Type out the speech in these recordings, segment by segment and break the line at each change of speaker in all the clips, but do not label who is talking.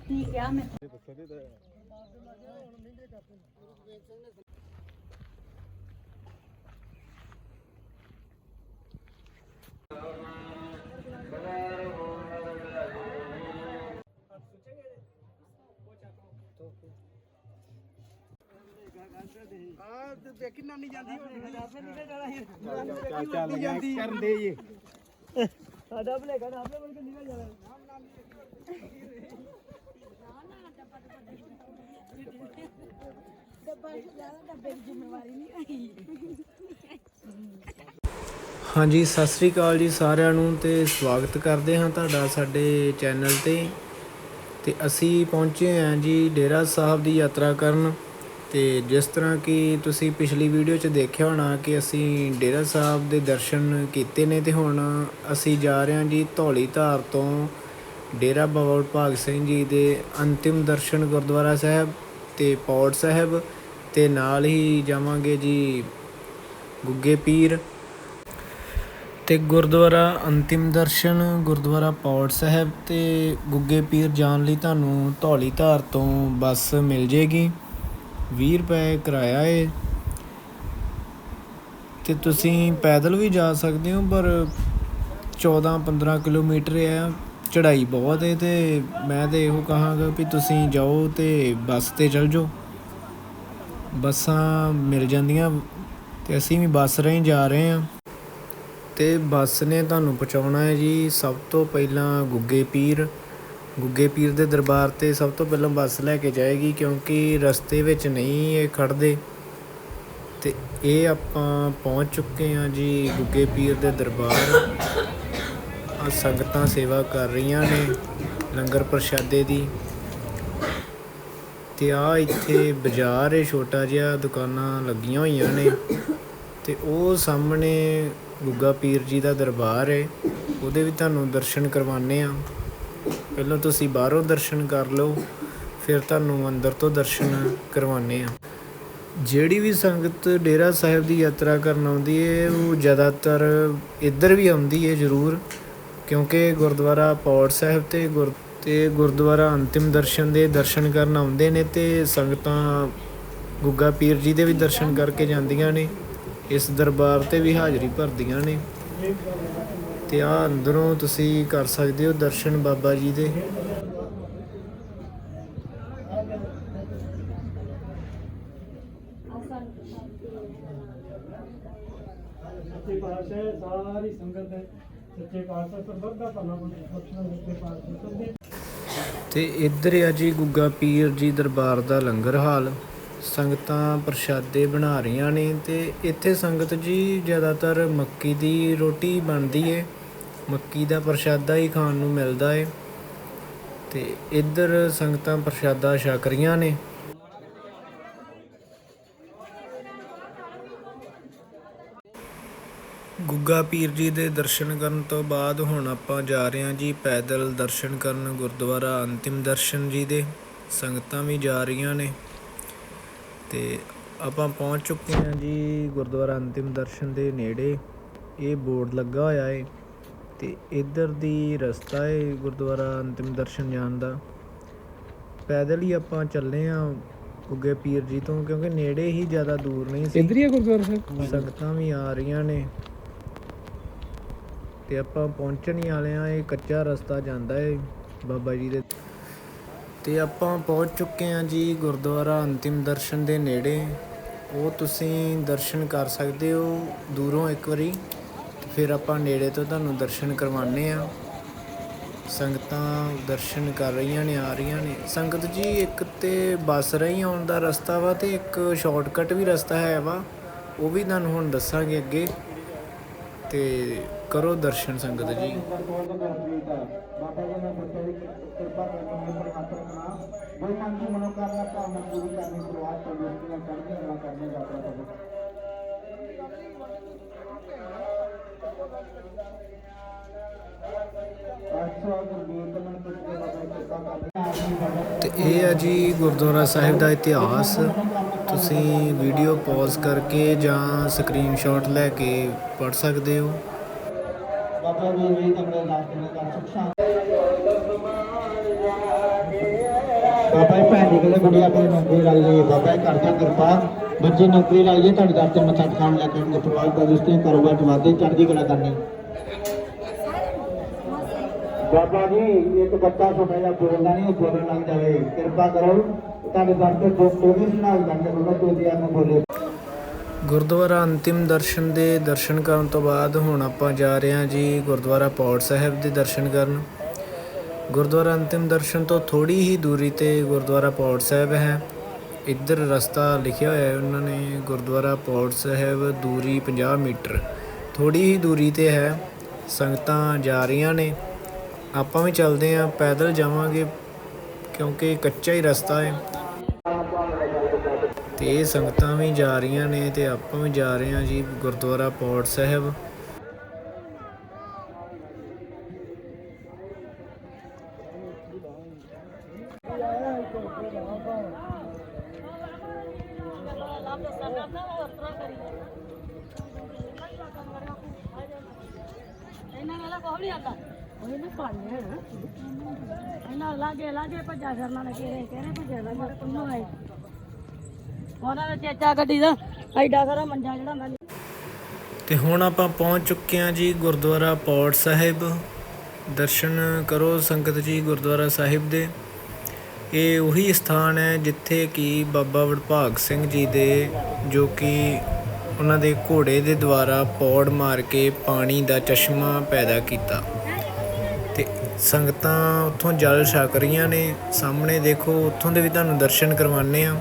ਕੀ ਕਿਹਾ ਮੈਂ
ਆ ਤੇ ਦੇਖੀ ਨਾਨੀ ਜਾਂਦੀ ਹੁਣ ਆਪੇ ਨਿਕਲ ਜਾਣਾ ਚੱਲ ਜਾਂਦੀ ਕਰਨ ਦੇ ਜੀ ਸਾਡਾ ਭਲੇਗਾ ਨਾ ਆਪੇ ਬਣ ਕੇ ਨਿਕਲ ਜਾਣਾ
ਹਾਂਜੀ, ਸਤਿ ਸ੍ਰੀ ਅਕਾਲ ਜੀ ਸਾਰਿਆਂ ਨੂੰ ਤੇ ਸਵਾਗਤ ਕਰਦੇ ਹਾਂ ਤੁਹਾਡਾ ਸਾਡੇ ਚੈਨਲ ਤੇ। ਤੇ ਅਸੀਂ ਪਹੁੰਚੇ ਹਾਂ ਜੀ ਡੇਰਾ ਸਾਹਿਬ ਦੀ ਯਾਤਰਾ ਕਰਨ। ਤੇ ਜਿਸ ਤਰ੍ਹਾਂ ਕਿ ਤੁਸੀਂ ਪਿਛਲੀ ਵੀਡੀਓ 'ਚ ਦੇਖਿਆ ਹੋਣਾ ਕਿ ਅਸੀਂ ਡੇਰਾ ਸਾਹਿਬ ਦੇ ਦਰਸ਼ਨ ਕੀਤੇ ਨੇ ਤੇ ਹੁਣ ਅਸੀਂ ਜਾ ਰਹੇ ਹਾਂ ਜੀ ਧੌਲੀ ਧਾਰ ਤੋਂ ਡੇਰਾ ਬਾਬਾ ਭਾਗ ਸਿੰਘ ਜੀ ਦੇ ਅੰਤਿਮ ਦਰਸ਼ਨ ਗੁਰਦੁਆਰਾ ਸਾਹਿਬ ਤੇ ਪੌੜ ਸਾਹਿਬ। ਅਤੇ ਨਾਲ ਹੀ ਜਾਵਾਂਗੇ ਜੀ ਗੁੱਗੇ ਪੀਰ ਅਤੇ ਗੁਰਦੁਆਰਾ ਅੰਤਿਮ ਦਰਸ਼ਨ, ਗੁਰਦੁਆਰਾ ਪੌੜ ਸਾਹਿਬ ਅਤੇ ਗੁੱਗੇ ਪੀਰ ਜਾਣ ਲਈ ਤੁਹਾਨੂੰ ਧੌਲੀ ਧਾਰ ਤੋਂ ਬੱਸ ਮਿਲ ਜੇਗੀ। 20 ਰੁਪਏ ਕਿਰਾਇਆ ਏ। ਤੇ ਤੁਸੀਂ ਪੈਦਲ ਵੀ ਜਾ ਸਕਦੇ ਹੋ, ਪਰ 14-15 ਕਿਲੋਮੀਟਰ ਆ, ਚੜ੍ਹਾਈ ਬਹੁਤ ਹੈ ਤੇ ਮੈਂ ਤੇ ਇਹੋ ਕਹਾਂਗਾ ਵੀ ਤੁਸੀਂ ਜਾਓ ਤੇ ਬੱਸ ਤੇ ਚਲ ਜਾਓ। ਬੱਸਾਂ ਮਿਲ ਜਾਂਦੀਆਂ ਅਤੇ ਅਸੀਂ ਵੀ ਬੱਸ ਰਾਹੀਂ ਜਾ ਰਹੇ ਹਾਂ। ਅਤੇ ਬੱਸ ਨੇ ਤੁਹਾਨੂੰ ਪਹੁੰਚਾਉਣਾ ਹੈ ਜੀ ਸਭ ਤੋਂ ਪਹਿਲਾਂ ਗੁੱਗੇ ਪੀਰ। ਗੁੱਗੇ ਪੀਰ ਦੇ ਦਰਬਾਰ ਤੇ ਸਭ ਤੋਂ ਪਹਿਲਾਂ ਬੱਸ ਲੈ ਕੇ ਜਾਏਗੀ ਕਿਉਂਕਿ ਰਸਤੇ ਵਿੱਚ ਨਹੀਂ ਇਹ ਖੜਦੇ ਅਤੇ ਇਹ ਆਪਾਂ ਪਹੁੰਚ ਚੁੱਕੇ ਹਾਂ ਜੀ ਗੁੱਗੇ ਪੀਰ ਦੇ ਦਰਬਾਰ। ਆ ਸੰਗਤਾਂ ਸੇਵਾ ਕਰ ਰਹੀਆਂ ਨੇ ਲੰਗਰ ਪ੍ਰਸ਼ਾਦੇ ਦੀ। ਤੇ ਆ ਇੱਥੇ ਬਾਜ਼ਾਰ ਹੈ ਛੋਟਾ ਜਿਹਾ ਦੁਕਾਨਾਂ ਲੱਗੀਆਂ ਹੋਈਆਂ ਨੇ ਤੇ ਉਹ ਸਾਹਮਣੇ ਗੁੱਗਾ ਪੀਰ ਜੀ ਦਾ ਦਰਬਾਰ ਹੈ ਉਹਦੇ ਵੀ ਤੁਹਾਨੂੰ ਦਰਸ਼ਨ ਕਰਵਾਣੇ ਆ ਪਹਿਲਾਂ ਤੁਸੀਂ ਬਾਹਰੋਂ ਦਰਸ਼ਨ ਕਰ ਲਓ, ਫਿਰ ਤੁਹਾਨੂੰ ਅੰਦਰ ਤੋਂ ਦਰਸ਼ਨ ਕਰਵਾਣੇ ਆ ਜਿਹੜੀ ਵੀ ਸੰਗਤ ਡੇਰਾ ਸਾਹਿਬ ਦੀ ਯਾਤਰਾ ਕਰਨ ਆਉਂਦੀ ਹੈ ਉਹ ਜ਼ਿਆਦਾਤਰ ਇੱਧਰ ਵੀ ਆਉਂਦੀ ਹੈ ਜ਼ਰੂਰ, ਕਿਉਂਕਿ ਗੁਰਦੁਆਰਾ ਪੌੜ ਸਾਹਿਬ ਤੇ ਗੁਰ ਅਤੇ ਗੁਰਦੁਆਰਾ ਅੰਤਿਮ ਦਰਸ਼ਨ ਦੇ ਦਰਸ਼ਨ ਕਰਨ ਆਉਂਦੇ ਨੇ ਅਤੇ ਸੰਗਤਾਂ ਗੁੱਗਾ ਪੀਰ ਜੀ ਦੇ ਵੀ ਦਰਸ਼ਨ ਕਰਕੇ ਜਾਂਦੀਆਂ ਨੇ, ਇਸ ਦਰਬਾਰ ਤੇ ਵੀ ਹਾਜ਼ਰੀ ਭਰਦੀਆਂ ਨੇ। ਤੇ ਆ ਅੰਦਰੋਂ ਤੁਸੀਂ ਕਰ ਸਕਦੇ ਹੋ ਦਰਸ਼ਨ ਬਾਬਾ ਜੀ ਦੇ।
ਸੱਚੇ ਪਾਤਸ਼ਾਹ ਸਾਰੀ ਸੰਗਤ ਹੈ। ਸੱਚੇ ਪਾਤਸ਼ਾਹ ਸਰਬੱਤ ਦਾ ਭਲਾ ਬਖਸ਼ਣਾ ਸੱਚੇ ਪਾਤਸ਼ਾਹ ਦੇ
ਤੇ ਇੱਧਰ ਆ ਜੀ ਗੁੱਗਾ ਪੀਰ ਜੀ ਦਰਬਾਰ ਦਾ ਲੰਗਰ ਹਾਲ। ਸੰਗਤਾਂ ਪ੍ਰਸ਼ਾਦੇ ਬਣਾ ਰਹੀਆਂ ਨੇ ਤੇ ਇੱਥੇ ਸੰਗਤ ਜੀ ਜ਼ਿਆਦਾਤਰ ਮੱਕੀ ਦੀ ਰੋਟੀ ਬਣਦੀ ਏ। ਮੱਕੀ ਦਾ ਪ੍ਰਸ਼ਾਦਾ ਹੀ ਖਾਣ ਨੂੰ ਮਿਲਦਾ ਏ। ਤੇ ਇੱਧਰ ਸੰਗਤਾਂ ਪ੍ਰਸ਼ਾਦਾ ਛਕ ਰਹੀਆਂ ਨੇ। ਗੁੱਗਾ ਪੀਰ ਜੀ ਦੇ ਦਰਸ਼ਨ ਕਰਨ ਤੋਂ ਬਾਅਦ ਹੁਣ ਆਪਾਂ ਜਾ ਰਹੇ ਹਾਂ ਜੀ ਪੈਦਲ ਦਰਸ਼ਨ ਕਰਨ ਗੁਰਦੁਆਰਾ ਅੰਤਿਮ ਦਰਸ਼ਨ ਜੀ ਦੇ। ਸੰਗਤਾਂ ਵੀ ਜਾ ਰਹੀਆਂ ਨੇ। ਤੇ ਆਪਾਂ ਪਹੁੰਚ ਚੁੱਕੇ ਹਾਂ ਜੀ ਗੁਰਦੁਆਰਾ ਅੰਤਿਮ ਦਰਸ਼ਨ ਦੇ ਨੇੜੇ। ਇਹ ਬੋਰਡ ਲੱਗਾ ਹੋਇਆ ਹੈ ਤੇ ਇੱਧਰ ਦੀ ਰਸਤਾ ਹੈ ਗੁਰਦੁਆਰਾ ਅੰਤਿਮ ਦਰਸ਼ਨ ਜਾਣ ਦਾ। ਪੈਦਲ ਹੀ ਆਪਾਂ ਚੱਲੇ ਹਾਂ ਗੁੱਗੇ ਪੀਰ ਜੀ ਤੋਂ ਕਿਉਂਕਿ ਨੇੜੇ ਹੀ ਜ਼ਿਆਦਾ ਦੂਰ ਨਹੀਂ ਸੀ।
ਹੈ ਗੁਰਦੁਆਰਾ ਸਾਹਿਬ?
ਸੰਗਤਾਂ ਵੀ ਆ ਰਹੀਆਂ ਨੇ। ਤੇ ਆਪਾਂ ਪਹੁੰਚਣ ਹੀ ਵਾਲੇ ਆ, ਇਹ ਕੱਚਾ ਰਸਤਾ ਜਾਂਦਾ ਹੈ ਬਾਬਾ ਜੀ ਦੇ। ਤੇ ਆਪਾਂ ਪਹੁੰਚ ਚੁੱਕੇ ਹਾਂ ਜੀ ਗੁਰਦੁਆਰਾ ਅੰਤਿਮ ਦਰਸ਼ਨ ਦੇ ਨੇੜੇ। ਉਹ ਤੁਸੀਂ ਦਰਸ਼ਨ ਕਰ ਸਕਦੇ ਹੋ ਦੂਰੋਂ ਇੱਕ ਵਾਰੀ। ਤੇ ਫਿਰ ਆਪਾਂ ਨੇੜੇ ਤੋਂ ਤੁਹਾਨੂੰ ਦਰਸ਼ਨ ਕਰਵਾਣੇ ਆ। ਸੰਗਤਾਂ ਦਰਸ਼ਨ ਕਰ ਰਹੀਆਂ ਨੇ, ਆ ਰਹੀਆਂ ਨੇ। ਸੰਗਤ ਜੀ, ਇੱਕ ਤੇ ਬੱਸ ਰਹੀ ਆਉਣ ਦਾ ਰਸਤਾ ਵਾ ਤੇ ਇੱਕ ਸ਼ਾਰਟਕਟ ਵੀ ਰਸਤਾ ਹੈ ਵਾ। ਉਹ ਵੀ ਤੁਹਾਨੂੰ ਹੁਣ ਦੱਸਾਂਗੇ ਅੱਗੇ। ਤੇ ਕਰੋ ਦਰਸ਼ਨ ਸੰਗਤ ਜੀ।
ਬਾਬਾ ਜੀ ਨੇ ਬੱਚੇ ਕਿਰਪਾ ਕਰਨੀ ਹੈ ਪਰਮਾਤਮਾ ਕੋਈ ਮਨ ਦੀ ਮਨੋਕਾਮਨਾ ਕਾਮਨਾ ਪੂਰੀ ਕਰਨੀ ਸ਼ੁਰੂਆਤ ਤੋਂ ਯੋਗੀਆਂ ਕਰਦੇ ਨਾ ਕਰਨੇ ਦਾ ਪ੍ਰਭੂ ਜੀ
ਤੇ ਇਹ ਆ ਜੀ ਗੁਰਦੁਆਰਾ ਸਾਹਿਬ ਦਾ ਇਤਿਹਾਸ। ਤੁਸੀਂ ਵੀਡੀਓ ਪੌਜ਼ ਕਰਕੇ ਜਾਂ ਸਕਰੀਨਸ਼ਾਟ ਲੈ ਕੇ ਪੜ ਸਕਦੇ ਹੋ।
ਬਾਬਾ ਜੀ ਵੀ ਤੁਹਾਡੇ ਲਾਸਟ ਨੇ ਕਰ ਸੁਖ ਸ਼ਾਂਤੀ ਬਾਬਾ ਜੀ ਭੈਣ ਦੀ ਕਹਿੰਦੇ ਗੁੜੀ ਆਪਣੀ ਨੌਕਰੀ ਲੱਗ ਗਈ ਬਾਬਾ ਜੀ ਕਰਦੇ ਕਿਰਪਾ। ਬੱਚੇ ਨੌਕਰੀ ਲੱਗ ਗਈ ਤੁਹਾਡੇ ਦਰ ਤੇ ਮੱਥਾ ਟਿਕਾਉਣ ਲੱਗਣਗੇ ਪਰਿਵਾਰ ਦਾ ਰਿਸ਼ਤੇ ਕਾਰੋਬਾਰ ਜਵਾਦੇ ਚੜ੍ਹਦੀ ਕਲਾ ਕਰਨੀ। ਬਾਬਾ ਜੀ, ਇੱਕ ਬੱਚਾ ਛੋਟਾ ਜਿਹਾ ਬੋਲਦਾ ਨਹੀਂ, ਉਹ ਬੋਲਣ ਲੱਗ ਜਾਵੇ। ਕਿਰਪਾ ਕਰੋ, ਤੁਹਾਡੇ ਦਰ ਤੇ ਦੋ ਕੋਈ ਸੁਣਾ ਜਾਂਦੇ ਉਹਨਾਂ ਤੋਂ ਦੀ ਨੂੰ ਬੋਲੇ।
ਗੁਰਦੁਆਰਾ ਅੰਤਿਮ ਦਰਸ਼ਨ ਦੇ ਦਰਸ਼ਨ ਕਰਨ ਤੋਂ ਬਾਅਦ ਹੁਣ ਆਪਾਂ ਜਾ ਰਹੇ ਹਾਂ ਜੀ ਗੁਰਦੁਆਰਾ ਪੌੜ ਸਾਹਿਬ ਦੇ ਦਰਸ਼ਨ ਕਰਨ। ਗੁਰਦੁਆਰਾ ਅੰਤਿਮ ਦਰਸ਼ਨ ਤੋਂ ਥੋੜੀ ਹੀ ਦੂਰੀ ਤੇ ਗੁਰਦੁਆਰਾ ਪੌੜ ਸਾਹਿਬ ਹੈ। ਇੱਧਰ ਰਸਤਾ ਲਿਖਿਆ ਹੋਇਆ ਹੈ ਉਹਨਾਂ ਨੇ, ਗੁਰਦੁਆਰਾ ਪੌੜ ਸਾਹਿਬ ਦੂਰੀ 50 ਮੀਟਰ। ਥੋੜੀ ਹੀ ਦੂਰੀ ਤੇ ਹੈ, ਸੰਗਤਾਂ ਜਾ ਰਹੀਆਂ ਨੇ। ਆਪਾਂ ਵੀ ਚੱਲਦੇ ਹਾਂ, ਪੈਦਲ ਜਾਵਾਂਗੇ ਕਿਉਂਕਿ ਕੱਚਾ ਹੀ ਰਸਤਾ ਹੈ। ਤੇ ਇਹ ਸੰਗਤਾਂ ਵੀ ਜਾ ਰਹੀਆਂ ਨੇ ਤੇ ਆਪਾਂ ਵੀ ਜਾ ਰਹੇ ਹਾਂ ਜੀ ਗੁਰਦੁਆਰਾ ਪੌੜ ਸਾਹਿਬ।
ਲਾਗੇ ਲਾਗੇ ਭੱਜਾ ਫਿਰਨਾ ਨੇ ਕਿਹੜੇ ਕਿਹੜੇ ਭੱਜਾ ਨਾ ਮਰ ਆਏ। ਉਹਨਾਂ ਦਾ ਚੇਚਾ ਗੱਡੀ ਦਾ, ਐਡਾ ਸਾਰਾ ਮੰਜਾ ਜਿਹੜਾ ਹੁੰਦਾ
ਤੇ ਹੁਣ ਆਪਾਂ ਪਹੁੰਚ ਚੁੱਕੇ ਹਾਂ ਜੀ ਗੁਰਦੁਆਰਾ ਪੌੜ ਸਾਹਿਬ। ਦਰਸ਼ਨ ਕਰੋ ਸੰਗਤ ਜੀ ਗੁਰਦੁਆਰਾ ਸਾਹਿਬ ਦੇ। ਇਹ ਉਹੀ ਸਥਾਨ ਹੈ ਜਿੱਥੇ ਕਿ ਬਾਬਾ ਵਡਭਾਗ ਸਿੰਘ ਜੀ ਦੇ, ਜੋ ਕਿ ਉਹਨਾਂ ਦੇ ਘੋੜੇ ਦੇ ਦੁਆਰਾ ਪੌੜ ਮਾਰ ਕੇ ਪਾਣੀ ਦਾ ਚਸ਼ਮਾ ਪੈਦਾ ਕੀਤਾ। ਤੇ ਸੰਗਤਾਂ ਉੱਥੋਂ ਜਲ ਛਕ ਰਹੀਆਂ ਨੇ, ਸਾਹਮਣੇ ਦੇਖੋ, ਉੱਥੋਂ ਦੇ ਵੀ ਤੁਹਾਨੂੰ ਦਰਸ਼ਨ ਕਰਵਾਉਂਦੇ ਆ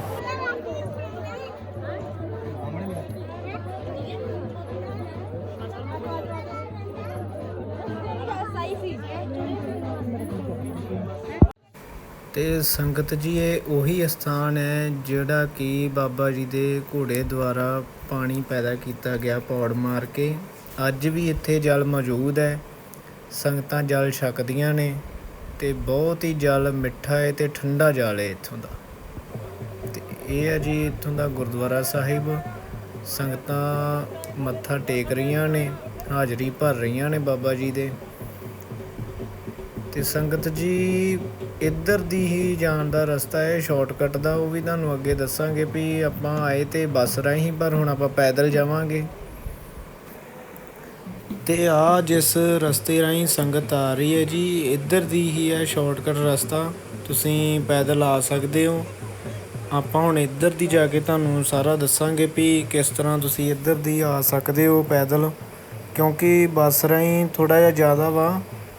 ਸੰਗਤ ਜੀ, ਇਹ ਉਹੀ ਸਥਾਨ ਹੈ ਜਿਹੜਾ ਕਿ ਬਾਬਾ ਜੀ ਦੇ ਘੋੜੇ ਦੁਆਰਾ ਪਾਣੀ ਪੈਦਾ ਕੀਤਾ ਗਿਆ ਪੌੜ ਮਾਰ ਕੇ। ਅੱਜ ਵੀ ਇੱਥੇ ਜਲ ਮੌਜੂਦ ਹੈ। ਸੰਗਤਾਂ ਜਲ ਛਕਦੀਆਂ ਨੇ ਤੇ ਬਹੁਤ ਹੀ ਜਲ ਮਿੱਠਾ ਹੈ ਤੇ ਠੰਡਾ ਜਲ ਹੈ ਇੱਥੋਂ ਦਾ। ਤੇ ਇਹ ਹੈ ਜੀ ਇੱਥੋਂ ਦਾ ਗੁਰਦੁਆਰਾ ਸਾਹਿਬ। ਸੰਗਤਾਂ ਮੱਥਾ ਟੇਕ ਰਹੀਆਂ ਨੇ, ਹਾਜ਼ਰੀ ਭਰ ਰਹੀਆਂ ਨੇ ਬਾਬਾ ਜੀ ਦੇ। ਤੇ ਸੰਗਤ ਜੀ ਇੱਧਰ ਦੀ ਹੀ ਜਾਣ ਦਾ ਰਸਤਾ ਹੈ ਸ਼ਾਰਟਕਟ ਦਾ, ਉਹ ਵੀ ਤੁਹਾਨੂੰ ਅੱਗੇ ਦੱਸਾਂਗੇ ਵੀ ਆਪਾਂ ਆਏ ਤੇ ਬੱਸ ਰਾਹੀਂ, ਪਰ ਹੁਣ ਆਪਾਂ ਪੈਦਲ ਜਾਵਾਂਗੇ। ਤੇ ਆ ਜਿਸ ਰਸਤੇ ਰਾਹੀਂ ਸੰਗਤ ਆ ਰਹੀ ਹੈ ਜੀ, ਇੱਧਰ ਦੀ ਹੀ ਹੈ ਸ਼ਾਰਟਕਟ ਰਸਤਾ। ਤੁਸੀਂ ਪੈਦਲ ਆ ਸਕਦੇ ਹੋ। ਆਪਾਂ ਹੁਣ ਇੱਧਰ ਦੀ ਜਾ ਕੇ ਤੁਹਾਨੂੰ ਸਾਰਾ ਦੱਸਾਂਗੇ ਵੀ ਕਿਸ ਤਰ੍ਹਾਂ ਤੁਸੀਂ ਇੱਧਰ ਦੀ ਆ ਸਕਦੇ ਹੋ ਪੈਦਲ, ਕਿਉਂਕਿ ਬੱਸ ਰਾਹੀਂ ਥੋੜਾ ਜਿਹਾ ਜ਼ਿਆਦਾ ਵਾ।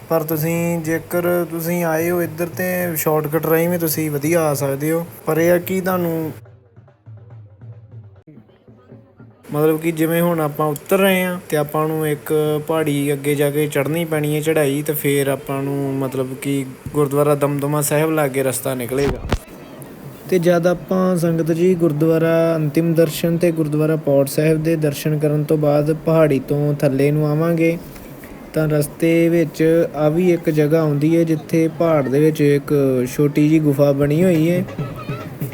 ਪਰ ਤੁਸੀਂ ਜੇਕਰ ਤੁਸੀਂ ਆਏ ਹੋ ਇੱਧਰ ਤੇ ਸ਼ਾਰਟਕਟ ਰਾਹੀਂ ਵੀ ਤੁਸੀਂ ਵਧੀਆ ਆ ਸਕਦੇ ਹੋ। ਪਰ ਇਹ ਆ ਕਿ ਤੁਹਾਨੂੰ ਮਤਲਬ ਕਿ ਜਿਵੇਂ ਹੁਣ ਆਪਾਂ ਉਤਰ ਰਹੇ ਆ ਤੇ ਆਪਾਂ ਨੂੰ ਇੱਕ ਪਹਾੜੀ ਅੱਗੇ ਜਾ ਕੇ ਚੜ੍ਹਨੀ ਪੈਣੀ ਹੈ ਚੜ੍ਹਾਈ ਤੇ ਫਿਰ ਆਪਾਂ ਨੂੰ ਮਤਲਬ ਕਿ ਗੁਰਦੁਆਰਾ ਦਮਦਮਾ ਸਾਹਿਬ ਲਾਗੇ ਰਸਤਾ ਨਿਕਲੇਗਾ। ਤੇ ਜਦ ਆਪਾਂ ਸੰਗਤ ਜੀ ਗੁਰਦੁਆਰਾ ਅੰਤਿਮ ਦਰਸ਼ਨ ਤੇ ਗੁਰਦੁਆਰਾ ਪੌੜ ਸਾਹਿਬ ਦੇ ਦਰਸ਼ਨ ਕਰਨ ਤੋਂ ਬਾਅਦ ਪਹਾੜੀ ਤੋਂ ਥੱਲੇ ਨੂੰ ਆਵਾਂਗੇ ਤਾਂ ਰਸਤੇ ਵਿੱਚ ਆ ਵੀ ਇੱਕ ਜਗ੍ਹਾ ਆਉਂਦੀ ਹੈ ਜਿੱਥੇ ਪਹਾੜ ਦੇ ਵਿੱਚ ਇੱਕ ਛੋਟੀ ਜੀ ਗੁਫਾ ਬਣੀ ਹੋਈ ਹੈ।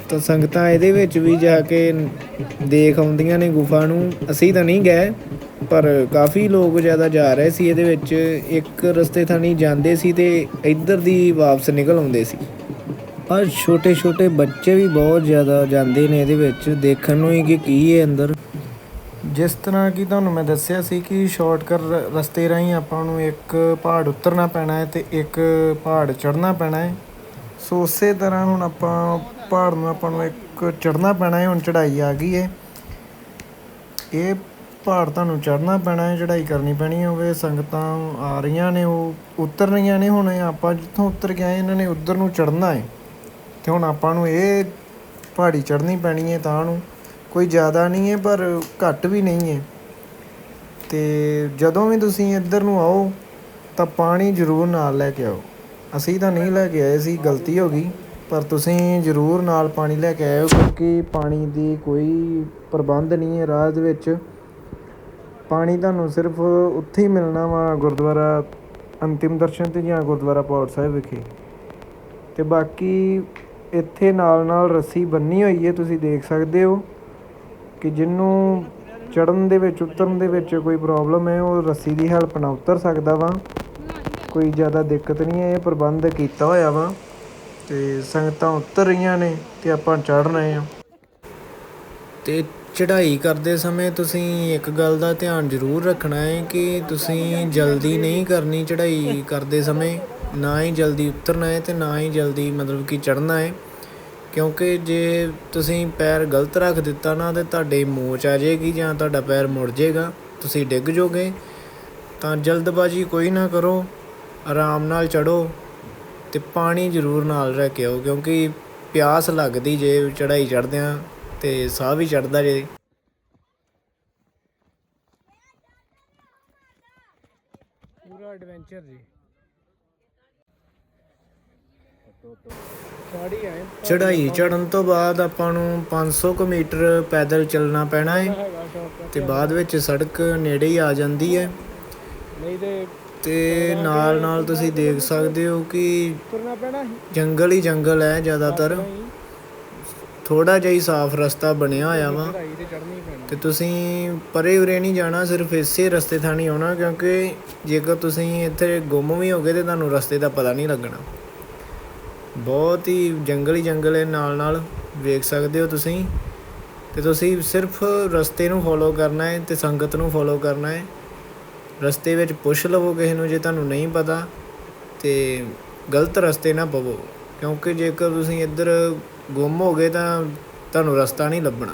ਤਾਂ ਸੰਗਤਾਂ ਇਹਦੇ ਵਿੱਚ ਵੀ ਜਾ ਕੇ ਦੇਖ ਆਉਂਦੀਆਂ ਨੇ ਗੁਫਾ ਨੂੰ। ਅਸੀਂ ਤਾਂ ਨਹੀਂ ਗਏ, ਪਰ ਕਾਫੀ ਲੋਕ ਜ਼ਿਆਦਾ ਜਾ ਰਹੇ ਸੀ। ਇਹਦੇ ਵਿੱਚ ਇੱਕ ਰਸਤੇ ਥਾਣੀ ਜਾਂਦੇ ਸੀ ਤੇ ਇੱਧਰ ਦੀ ਵਾਪਸ ਨਿਕਲ ਆਉਂਦੇ ਸੀ। ਪਰ ਛੋਟੇ ਛੋਟੇ ਬੱਚੇ ਵੀ ਬਹੁਤ ਜ਼ਿਆਦਾ ਜਾਂਦੇ ਨੇ ਇਹਦੇ ਵਿੱਚ। ਦੇਖਣ ਨੂੰ ਹੀ ਕਿ ਕੀ ਹੈ ਅੰਦਰ। ਜਿਸ ਤਰ੍ਹਾਂ ਕਿ ਤੁਹਾਨੂੰ ਮੈਂ ਦੱਸਿਆ ਸੀ ਕਿ ਸ਼ਾਰਟਕਟ ਰਸਤੇ ਰਾਹੀਂ ਆਪਾਂ ਨੂੰ ਇੱਕ ਪਹਾੜ ਉਤਰਨਾ ਪੈਣਾ ਹੈ ਤੇ ਇੱਕ ਪਹਾੜ ਚੜ੍ਹਨਾ ਪੈਣਾ ਹੈ। ਸੋ ਉਸੇ ਤਰ੍ਹਾਂ ਹੁਣ ਆਪਾਂ ਪਹਾੜ ਨੂੰ ਆਪਾਂ ਨੂੰ ਇੱਕ ਚੜ੍ਹਨਾ ਪੈਣਾ ਹੈ, ਹੁਣ ਚੜ੍ਹਾਈ ਆ ਗਈ ਹੈ। ਇਹ ਪਹਾੜ ਤੁਹਾਨੂੰ ਚੜ੍ਹਨਾ ਪੈਣਾ ਹੈ, ਚੜ੍ਹਾਈ ਕਰਨੀ ਪੈਣੀ ਹੋਵੇ ਸੰਗਤਾਂ ਆ ਰਹੀਆਂ ਨੇ, ਉਹ ਉਤਰ ਰਹੀਆਂ ਨੇ, ਹੁਣ ਆਪਾਂ ਜਿੱਥੋਂ ਉਤਰ ਕੇ ਆਏ, ਇਹਨਾਂ ਨੇ ਉਧਰ ਨੂੰ ਚੜ੍ਹਨਾ ਹੈ। ਤੇ ਹੁਣ ਆਪਾਂ ਨੂੰ ਇਹ ਪਹਾੜੀ ਚੜ੍ਹਨੀ ਪੈਣੀ ਹੈ ਤਾਂ ਨੂੰ ਕੋਈ ਜ਼ਿਆਦਾ ਨਹੀਂ ਹੈ, ਪਰ ਘੱਟ ਵੀ ਨਹੀਂ ਹੈ। ਤੇ ਜਦੋਂ ਵੀ ਤੁਸੀਂ ਇੱਧਰ ਨੂੰ ਆਓ, ਤਾਂ ਪਾਣੀ ਜ਼ਰੂਰ ਨਾਲ ਲੈ ਕੇ ਆਓ। ਅਸੀਂ ਤਾਂ ਨਹੀਂ ਲੈ ਕੇ ਆਏ ਸੀ, ਗਲਤੀ ਹੋ ਗਈ। ਪਰ ਤੁਸੀਂ ਜ਼ਰੂਰ ਨਾਲ ਪਾਣੀ ਲੈ ਕੇ ਆਇਓ, ਕਿਉਂਕਿ ਪਾਣੀ ਦੀ ਕੋਈ ਪ੍ਰਬੰਧ ਨਹੀਂ ਹੈ ਰਾਹ ਦੇ ਵਿੱਚ। ਪਾਣੀ ਤੁਹਾਨੂੰ ਸਿਰਫ ਉੱਥੇ ਹੀ ਮਿਲਣਾ ਵਾ, ਗੁਰਦੁਆਰਾ ਅੰਤਿਮ ਦਰਸ਼ਨ ਤੇ ਜਾਂ ਗੁਰਦੁਆਰਾ ਪੌੜ ਸਾਹਿਬ ਵਿਖੇ। ਤੇ ਬਾਕੀ ਇੱਥੇ ਨਾਲ ਨਾਲ ਰੱਸੀ ਬੰਨੀ ਹੋਈ ਹੈ, ਤੁਸੀਂ ਦੇਖ ਸਕਦੇ ਹੋ। ਕਿ ਜਿਹਨੂੰ ਚੜ੍ਹਨ ਦੇ ਵਿੱਚ, ਉਤਰਨ ਦੇ ਵਿੱਚ ਕੋਈ ਪ੍ਰੋਬਲਮ ਹੈ, ਉਹ ਰੱਸੀ ਦੀ ਹੈਲਪ ਨਾਲ ਉਤਰ ਸਕਦਾ ਵਾ। ਕੋਈ ਜ਼ਿਆਦਾ ਦਿੱਕਤ ਨਹੀਂ ਹੈ, ਇਹ ਪ੍ਰਬੰਧ ਕੀਤਾ ਹੋਇਆ ਵਾ। ਅਤੇ ਸੰਗਤਾਂ ਉਤਰ ਰਹੀਆਂ ਨੇ ਅਤੇ ਆਪਾਂ ਚੜ੍ਹ ਰਹੇ ਹਾਂ। ਅਤੇ ਚੜ੍ਹਾਈ ਕਰਦੇ ਸਮੇਂ ਤੁਸੀਂ ਇੱਕ ਗੱਲ ਦਾ ਧਿਆਨ ਜ਼ਰੂਰ ਰੱਖਣਾ ਹੈ ਕਿ ਤੁਸੀਂ ਜਲਦੀ ਨਹੀਂ ਕਰਨੀ ਚੜ੍ਹਾਈ ਕਰਦੇ ਸਮੇਂ। ਨਾ ਹੀ ਜਲਦੀ ਉਤਰਨਾ ਹੈ ਅਤੇ ਨਾ ਹੀ ਜਲਦੀ ਮਤਲਬ ਕਿ ਚੜ੍ਹਨਾ ਹੈ। ਕਿਉਂਕਿ ਜੇ ਤੁਸੀਂ ਪੈਰ ਗਲਤ ਰੱਖ ਦਿੱਤਾ ਨਾ, ਤਾਂ ਤੁਹਾਡੇ ਮੋਚ ਆ ਜਾਏਗੀ ਜਾਂ ਤੁਹਾਡਾ ਪੈਰ ਮੁੜ ਜਾਏਗਾ। ਤੁਸੀਂ ਡਿੱਗ ਜਾਓਗੇ ਤਾਂ ਜਲਦਬਾਜ਼ੀ ਕੋਈ ਨਾ ਕਰੋ। ਆਰਾਮ ਨਾਲ ਚੜੋ ਤੇ ਪਾਣੀ ਜ਼ਰੂਰ ਨਾਲ ਲੈ ਕੇ ਆਓ, ਕਿਉਂਕਿ ਪਿਆਸ ਲੱਗਦੀ ਜੇ ਚੜਾਈ ਚੜਦਿਆਂ ਤੇ ਸਾਹ ਵੀ ਚੜਦਾ ਜੇ। ਪੂਰਾ ਐਡਵੈਂਚਰ ਜੀ। ਚੜਾਈ ਚੜਨ ਤੋਂ ਬਾਅਦ ਆਪਾਂ ਨੂੰ 500 ਕੁ ਮੀਟਰ ਪੈਦਲ ਚੱਲਣਾ ਪੈਣਾ ਹੈ ਤੇ ਬਾਅਦ ਵਿੱਚ ਸੜਕ ਨੇੜੇ ਹੀ ਆ ਜਾਂਦੀ ਹੈ
ਤੇ
ਨਾਲ ਨਾਲ ਤੁਸੀਂ ਦੇਖ ਸਕਦੇ ਹੋ ਕਿ ਜੰਗਲ ਹੀ ਜੰਗਲ ਹੈ ਜ਼ਿਆਦਾਤਰ। ਥੋੜਾ ਜਿਹਾ ਹੀ ਸਾਫ਼ ਰਸਤਾ ਬਣਿਆ ਹੋਇਆ ਵਾ।
ਤੇ
ਤੇ ਤੁਸੀਂ ਪਰੇ ਉਰੇ ਨਹੀਂ ਜਾਣਾ, ਸਿਰਫ ਇਸੇ ਰਸਤੇ ਥਾਣੀ ਆਉਣਾ, ਕਿਉਂਕਿ ਜੇਕਰ ਤੁਸੀਂ ਇੱਥੇ ਗੁੰਮ ਵੀ ਹੋਗੇ ਤੇ ਤੁਹਾਨੂੰ ਰਸਤੇ ਦਾ ਪਤਾ ਨਹੀਂ ਲੱਗਣਾ। ਬਹੁਤ ਹੀ ਜੰਗਲ ਹੀ ਜੰਗਲ ਹੈ, ਨਾਲ ਨਾਲ ਵੇਖ ਸਕਦੇ ਹੋ ਤੁਸੀਂ। ਤੇ ਤੁਸੀਂ ਸਿਰਫ ਰਸਤੇ ਨੂੰ ਫੋਲੋ ਕਰਨਾ ਹੈ ਤੇ ਸੰਗਤ ਨੂੰ ਫੋਲੋ ਕਰਨਾ ਹੈ। ਰਸਤੇ ਵਿੱਚ ਪੁੱਛ ਲਵੋ ਕਿਸੇ ਨੂੰ ਜੇ ਤੁਹਾਨੂੰ ਨਹੀਂ ਪਤਾ ਤੇ ਗਲਤ ਰਸਤੇ ਨਾ ਪਵੋ, ਕਿਉਂਕਿ ਜੇਕਰ ਤੁਸੀਂ ਇੱਧਰ ਗੁੰਮ ਹੋ ਗਏ ਤਾਂ ਤੁਹਾਨੂੰ ਰਸਤਾ ਨਹੀਂ ਲੱਭਣਾ।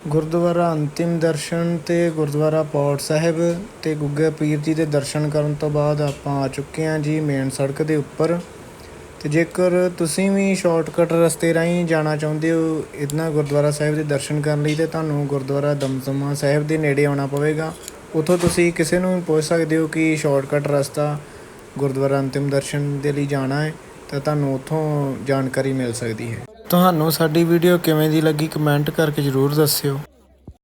ਗੁਰਦੁਆਰਾ ਅੰਤਿਮ ਦਰਸ਼ਨ ਤੇ ਗੁਰਦੁਆਰਾ ਪੌੜ ਸਾਹਿਬ ਤੇ ਗੁੱਗੇ ਪੀਰ ਜੀ ਦੇ ਦਰਸ਼ਨ ਕਰਨ ਤੋਂ ਬਾਅਦ ਆਪਾਂ ਆ ਚੁੱਕੇ ਹਾਂ ਜੀ ਮੇਨ ਸੜਕ ਦੇ ਉੱਪਰ। ਤੇ ਜੇਕਰ ਤੁਸੀਂ ਵੀ ਸ਼ਾਰਟਕਟ ਰਸਤੇ ਰਾਹੀਂ ਜਾਣਾ ਚਾਹੁੰਦੇ ਹੋ ਇਤਨਾ ਗੁਰਦੁਆਰਾ ਸਾਹਿਬ ਦੇ ਦਰਸ਼ਨ ਕਰਨ ਲਈ, ਤੇ ਤੁਹਾਨੂੰ ਗੁਰਦੁਆਰਾ ਦਮਦਮਾ ਸਾਹਿਬ ਦੇ ਨੇੜੇ ਆਉਣਾ ਪਵੇਗਾ। ਉਥੋਂ ਤੁਸੀਂ ਕਿਸੇ ਨੂੰ ਵੀ ਪੁੱਛ ਸਕਦੇ ਹੋ ਕਿ ਸ਼ਾਰਟਕਟ ਰਸਤਾ ਗੁਰਦੁਆਰਾ ਅੰਤਿਮ ਦਰਸ਼ਨ ਦੇ ਲਈ ਜਾਣਾ ਹੈ, ਤਾਂ ਤੁਹਾਨੂੰ ਉਥੋਂ ਜਾਣਕਾਰੀ ਮਿਲ ਸਕਦੀ ਹੈ। ਤੁਹਾਨੂੰ ਸਾਡੀ ਵੀਡੀਓ ਕਿਵੇਂ ਦੀ ਲੱਗੀ ਕਮੈਂਟ ਕਰਕੇ ਜ਼ਰੂਰ ਦੱਸਿਓ।